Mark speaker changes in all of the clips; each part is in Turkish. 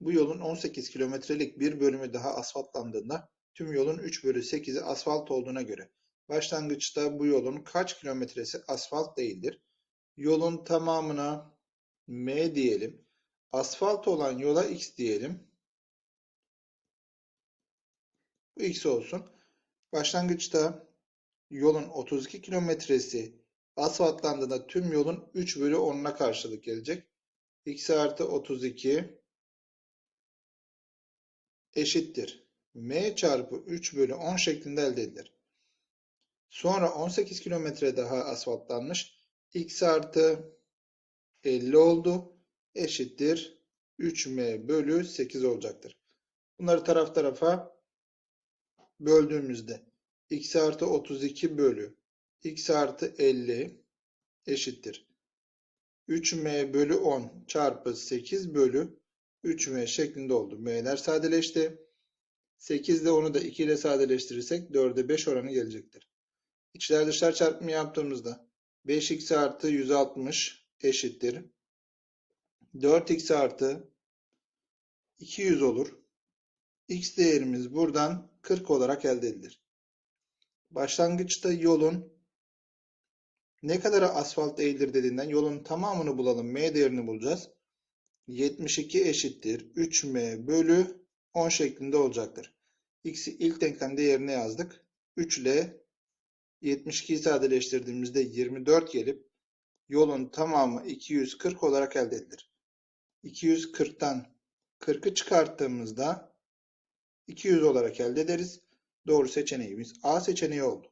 Speaker 1: Bu yolun 18 kilometrelik bir bölümü daha asfaltlandığında tüm yolun 3 bölü 8'i asfalt olduğuna göre başlangıçta bu yolun kaç kilometresi asfalt değildir? Yolun tamamına M diyelim. Asfalt olan yola X diyelim. Bu X olsun. Başlangıçta yolun 32 kilometresi asfaltlandığında tüm yolun 3 bölü 10'una karşılık gelecek. X artı 32 eşittir. M çarpı 3 bölü 10 şeklinde elde edilir. Sonra 18 kilometre daha asfaltlanmış. X artı 50 oldu. Eşittir. 3M bölü 8 olacaktır. Bunları taraf tarafa böldüğümüzde x artı 32 bölü x artı 50 eşittir. 3m bölü 10 çarpı 8 bölü 3m şeklinde oldu. m'ler sadeleşti. 8 ile 10'u da 2 ile sadeleştirirsek 4'e 5 oranı gelecektir. İçler dışlar çarpımı yaptığımızda 5x artı 160 eşittir. 4x artı 200 olur. x değerimiz buradan 40 olarak elde edilir. Başlangıçta yolun ne kadar asfalt eğilir dediğinden yolun tamamını bulalım. M değerini bulacağız. 72 eşittir. 3M bölü 10 şeklinde olacaktır. X'i ilk denklemde yerine yazdık. 3 ile 72'yi sadeleştirdiğimizde 24 gelip yolun tamamı 240 olarak elde edilir. 240'tan 40'ı çıkarttığımızda 200 olarak elde ederiz. Doğru seçeneğimiz A seçeneği oldu.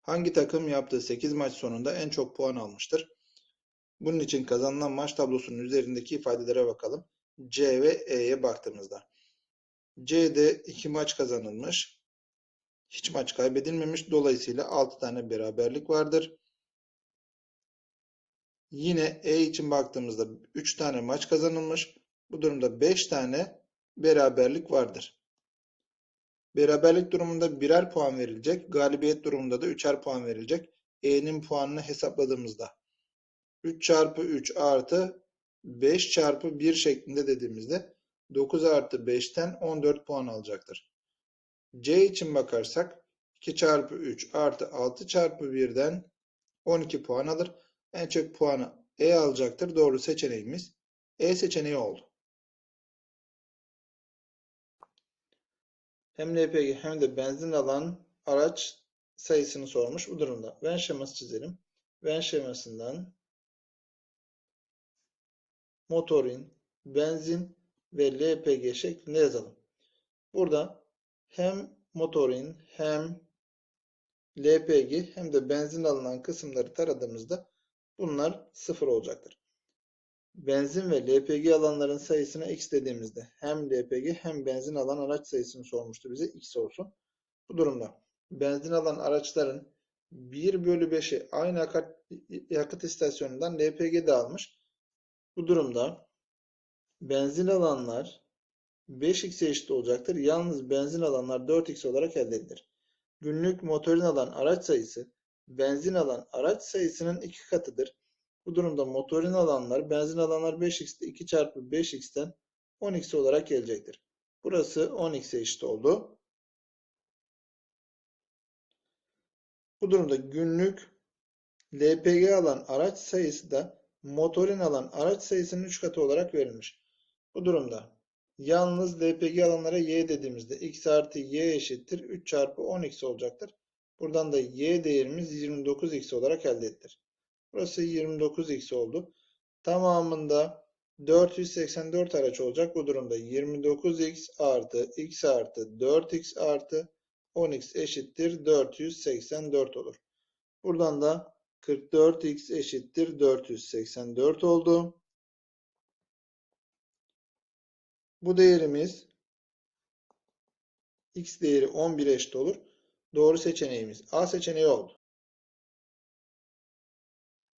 Speaker 1: Hangi takım yaptığı 8 maç sonunda en çok puan almıştır? Bunun için kazanılan maç tablosunun üzerindeki ifadelere bakalım. C ve E'ye baktığımızda. C'de 2 maç kazanılmış. Hiç maç kaybedilmemiş. Dolayısıyla 6 tane beraberlik vardır. Yine E için baktığımızda 3 tane maç kazanılmış. Bu durumda 5 tane beraberlik vardır. Beraberlik durumunda birer puan verilecek. Galibiyet durumunda da üçer puan verilecek. E'nin puanını hesapladığımızda 3 çarpı 3 artı 5 çarpı 1 şeklinde dediğimizde 9 artı 5'ten 14 puan alacaktır. C için bakarsak 2 çarpı 3 artı 6 çarpı 1'den 12 puan alır. En çok puanı E alacaktır. Doğru seçeneğimiz E seçeneği oldu. Hem LPG hem de benzin alan araç sayısını sormuş. Bu durumda Venn şeması çizelim. Venn şemasından motorin, benzin ve LPG şeklinde yazalım. Burada hem motorin hem LPG hem de benzin alınan kısımları taradığımızda bunlar sıfır olacaktır. Benzin ve LPG alanların sayısına x dediğimizde hem LPG hem benzin alan araç sayısını sormuştu bize x olsun. Bu durumda benzin alan araçların 1 bölü 5'i aynı yakıt istasyonundan LPG de almış. Bu durumda benzin alanlar 5x'e eşit olacaktır. Yalnız benzin alanlar 4x olarak elde edilir. Günlük motorin alan araç sayısı benzin alan araç sayısının iki katıdır. Bu durumda motorin alanlar, benzin alanlar 5x'te 2 çarpı 5x'ten 10x olarak gelecektir. Burası 10x'e eşit oldu. Bu durumda günlük LPG alan araç sayısı da motorin alan araç sayısının 3 katı olarak verilmiş. Bu durumda yalnız LPG alanlara y dediğimizde x artı y eşittir 3 çarpı 10x olacaktır. Buradan da y değerimiz 29x olarak elde edilir. Burası 29x oldu. Tamamında 484 araç olacak. Bu durumda 29x artı x artı 4x artı 10x eşittir 484 olur. Buradan da 44x eşittir 484 oldu. Bu değerimiz x değeri 11 eşit olur. Doğru seçeneğimiz A seçeneği oldu.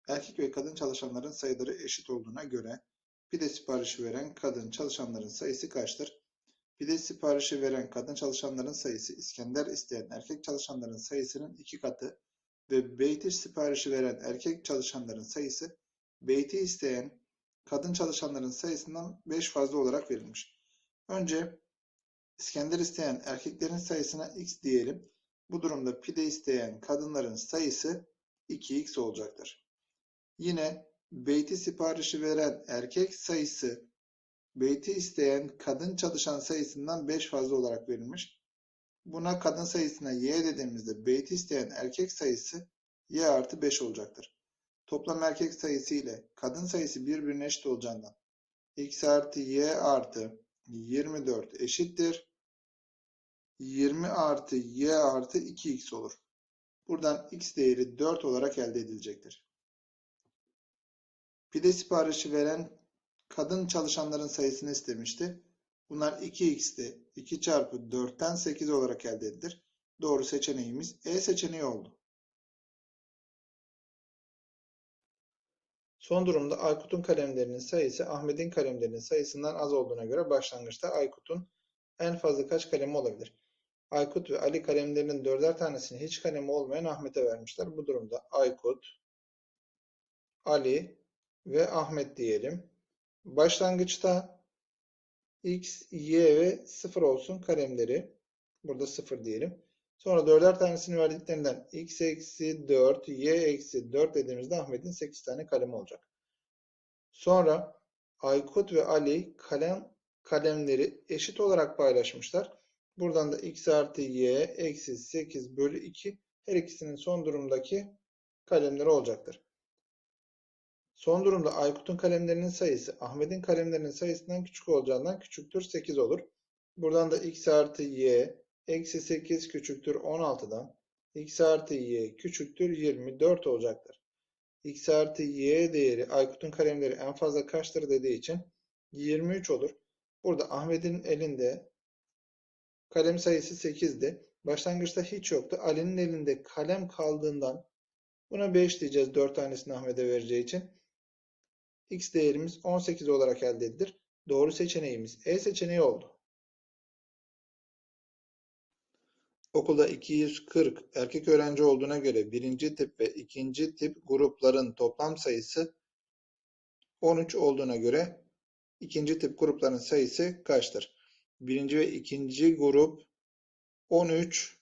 Speaker 1: Erkek ve kadın çalışanların sayıları eşit olduğuna göre pide siparişi veren kadın çalışanların sayısı kaçtır? Pide siparişi veren kadın çalışanların sayısı İskender isteyen erkek çalışanların sayısının iki katı ve beyti siparişi veren erkek çalışanların sayısı beyti isteyen kadın çalışanların sayısından 5 fazla olarak verilmiş. Önce İskender isteyen erkeklerin sayısına x diyelim. Bu durumda pide isteyen kadınların sayısı 2x olacaktır. Yine beyti siparişi veren erkek sayısı beyti isteyen kadın çalışan sayısından 5 fazla olarak verilmiş. Buna kadın sayısına y dediğimizde beyti isteyen erkek sayısı y artı 5 olacaktır. Toplam erkek sayısı ile kadın sayısı birbirine eşit olacağından x artı y artı 24 eşittir. 20 artı y artı 2x olur. Buradan x değeri 4 olarak elde edilecektir. Pide siparişi veren kadın çalışanların sayısını istemişti. Bunlar 2x'ti. 2 çarpı 4'ten 8 olarak elde edilir. Doğru seçeneğimiz E seçeneği oldu. Son durumda Aykut'un kalemlerinin sayısı Ahmet'in kalemlerinin sayısından az olduğuna göre başlangıçta Aykut'un en fazla kaç kalemi olabilir? Aykut ve Ali kalemlerinin dörder tanesini hiç kalemi olmayan Ahmet'e vermişler. Bu durumda Aykut, Ali ve Ahmet diyelim. Başlangıçta X, Y ve 0 olsun kalemleri. Burada 0 diyelim. Sonra dörder tanesini verdiklerinden X eksi 4, Y eksi 4 dediğimizde Ahmet'in 8 tane kalemi olacak. Sonra Aykut ve Ali kalem kalemleri eşit olarak paylaşmışlar. Buradan da x artı y eksi 8 bölü 2 her ikisinin son durumdaki kalemleri olacaktır. Son durumda Aykut'un kalemlerinin sayısı Ahmet'in kalemlerinin sayısından küçük olacağından küçüktür 8 olur. Buradan da x artı y eksi 8 küçüktür 16'dan x artı y küçüktür 24 olacaktır. x artı y değeri Aykut'un kalemleri en fazla kaçtır dediği için 23 olur. Burada Ahmet'in elinde kalem sayısı 8'di. Başlangıçta hiç yoktu. Ali'nin elinde kalem kaldığından buna 5 diyeceğiz 4 tanesini Ahmet'e vereceği için. X değerimiz 18 olarak elde edilir. Doğru seçeneğimiz E seçeneği oldu. Okulda 240 erkek öğrenci olduğuna göre birinci tip ve ikinci tip grupların toplam sayısı 13 olduğuna göre ikinci tip grupların sayısı kaçtır? Birinci ve ikinci grup 13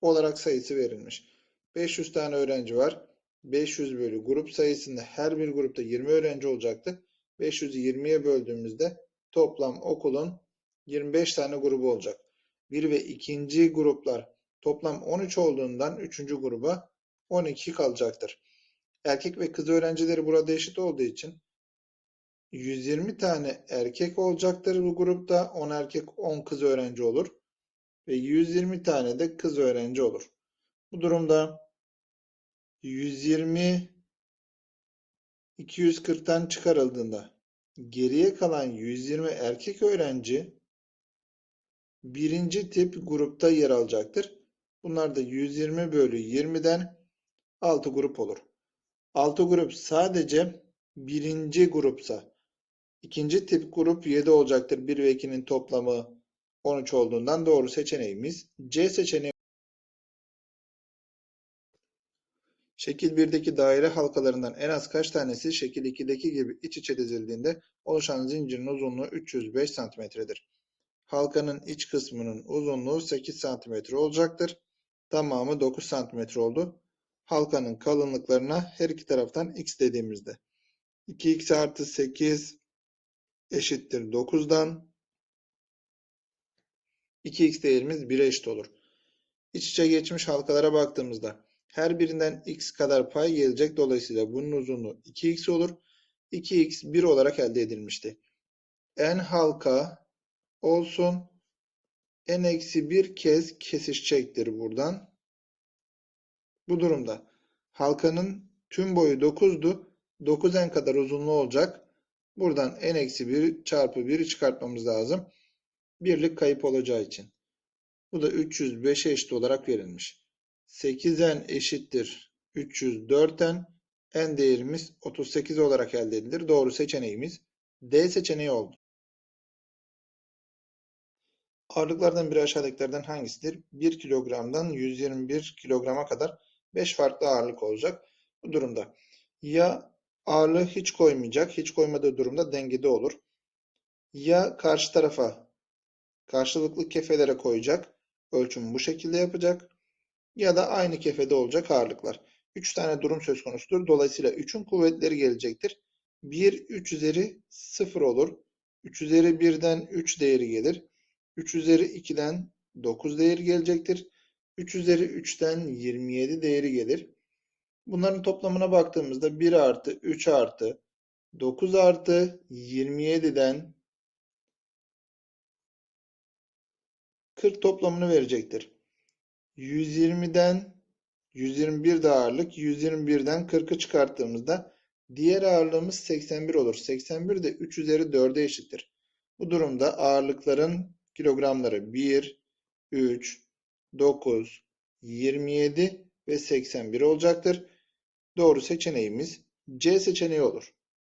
Speaker 1: olarak sayısı verilmiş. 500 tane öğrenci var. 500 bölü grup sayısında her bir grupta 20 öğrenci olacaktı. 500'ü 20'ye böldüğümüzde toplam okulun 25 tane grubu olacak. Bir ve ikinci gruplar toplam 13 olduğundan üçüncü gruba 12 kalacaktır. Erkek ve kız öğrencileri burada eşit olduğu için 120 tane erkek olacaktır bu grupta. 10 erkek 10 kız öğrenci olur. Ve 120 tane de kız öğrenci olur. Bu durumda 120 240'tan çıkarıldığında geriye kalan 120 erkek öğrenci birinci tip grupta yer alacaktır. Bunlar da 120 bölü 20'den 6 grup olur. 6 grup sadece birinci grupsa ikinci tip grup 7 olacaktır. 1 ve 2'nin toplamı 13 olduğundan doğru seçeneğimiz C seçeneği. Şekil 1'deki daire halkalarından en az kaç tanesi şekil 2'deki gibi iç içe dizildiğinde oluşan zincirin uzunluğu 305 santimetredir. Halkanın iç kısmının uzunluğu 8 santimetre olacaktır. Tamamı 9 santimetre oldu. Halkanın kalınlıklarına her iki taraftan x dediğimizde 2x artı 8 eşittir 9'dan 2x değerimiz 1'e eşit olur. İç içe geçmiş halkalara baktığımızda her birinden x kadar pay gelecek. Dolayısıyla bunun uzunluğu 2x olur. 2x 1 olarak elde edilmişti. n halka olsun. n eksi 1 kez kesişecektir buradan. Bu durumda halkanın tüm boyu 9'du. 9n kadar uzunluğu olacak. Buradan n eksi 1 çarpı 1'i çıkartmamız lazım. Birlik kayıp olacağı için. Bu da 305'e eşit olarak verilmiş. 8n eşittir 304n. n değerimiz 38 olarak elde edilir. Doğru seçeneğimiz D seçeneği oldu. Ağırlıklardan biri aşağıdakilerden hangisidir? 1 kilogramdan 121 kilograma kadar 5 farklı ağırlık olacak. Bu durumda ya Ağırlığı hiç koymayacak. Hiç koymadığı durumda dengede olur. Ya karşı tarafa karşılıklı kefelere koyacak. Ölçümü bu şekilde yapacak. Ya da aynı kefede olacak ağırlıklar. 3 tane durum söz konusudur. Dolayısıyla 3'ün kuvvetleri gelecektir. 1 3 üzeri 0 olur. 3 üzeri 1'den 3 değeri gelir. 3 üzeri 2'den 9 değeri gelecektir. 3 üzeri 3'ten 27 değeri gelir. Bunların toplamına baktığımızda 1 artı 3 artı 9 artı 27'den 40 toplamını verecektir. 120'den 121 de ağırlık. 121'den 40'ı çıkarttığımızda diğer ağırlığımız 81 olur. 81 de 3 üzeri 4'e eşittir. Bu durumda ağırlıkların kilogramları 1, 3, 9, 27 ve 81 olacaktır. Doğru seçeneğimiz C seçeneği olur.